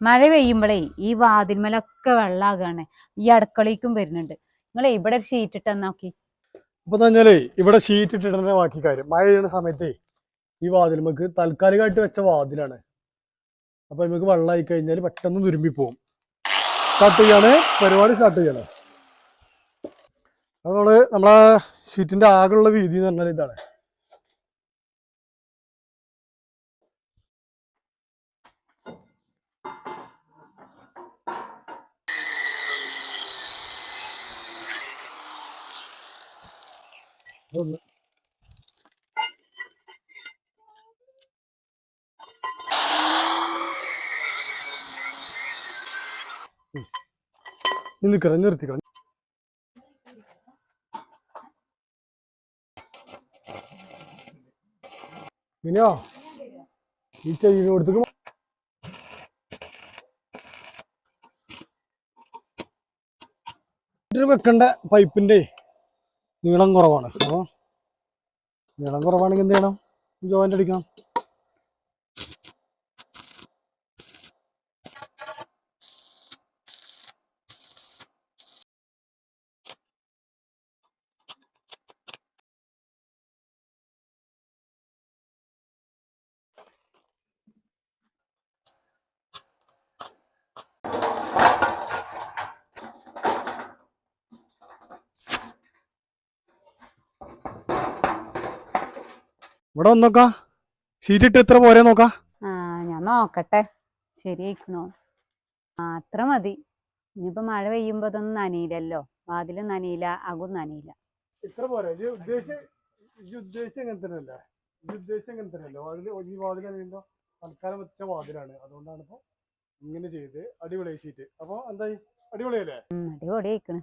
മഴ പെയ്യുമ്പോഴേ ഈ വാതിൽമലൊക്കെ വെള്ളാകാണ്. ഈ അടുക്കളയ്ക്കും വരുന്നുണ്ട്. നിങ്ങൾ ഇവിടെ ഒരു ഷീറ്റ് ഇട്ടാ നോക്കി ഇപ്പൊ പറഞ്ഞാലേ ഇവിടെ ഷീറ്റ് ഇട്ടിട്ട് ബാക്കി കാര്യം. മഴ പെയ്യുന്ന സമയത്തേ ഈ വാതിൽ നമുക്ക് താൽക്കാലികമായിട്ട് വെച്ച വാതിലാണ്. അപ്പൊ നമുക്ക് വെള്ളമായി കഴിഞ്ഞാൽ പെട്ടെന്ന് തുരുമ്പി പോകും സ്റ്റാർട്ട് ചെയ്യാണ്. പരിപാടി സ്റ്റാർട്ട് ചെയ്യാണ്. നമ്മൾ നമ്മളെ ഷീറ്റിന്റെ ആകെയുള്ള വീതി എന്ന് പറഞ്ഞാൽ ഇതാണ്. നിൽക്കണം നിർത്തിക്കണം മിനിയോ ഈ ചെയ്യ വെക്കണ്ട വെക്കേണ്ട പൈപ്പിന്റെ നീളം കുറവാണ്. അപ്പോൾ നീളം കുറവാണെങ്കിൽ എന്ത് ചെയ്യണം? ജോയിന്റ് അടിക്കണം. ഇവിടെ വന്നോക്കാ സീറ്റ് ഇട്ട് എത്ര പോരെ നോക്കാ. ആ ഞാൻ നോക്കട്ടെ. ശരിയായിക്കണോ? ആ അത്ര മതി. ഇനിയിപ്പോ മഴ പെയ്യുമ്പോ അതൊന്നും നനയില്ലല്ലോ. വാതിൽ നനയില്ല അകും നനയില്ല. ഇത്ര പോരെ. ഉദ്ദേശിച്ച തന്നെയല്ലേ? ഉദ്ദേശിച്ച തന്നെയല്ലോ? ഈ വാതിൽ തൽക്കാലം വെച്ച വാതിലാണ്. അതുകൊണ്ടാണ് ഇപ്പൊ ഇങ്ങനെ ചെയ്ത്. അടിപൊളി ഷീറ്റ് അപ്പൊ എന്തായി? അടിപൊളിയല്ലേ? ഉം, അടിപൊളിയായിക്കണ്.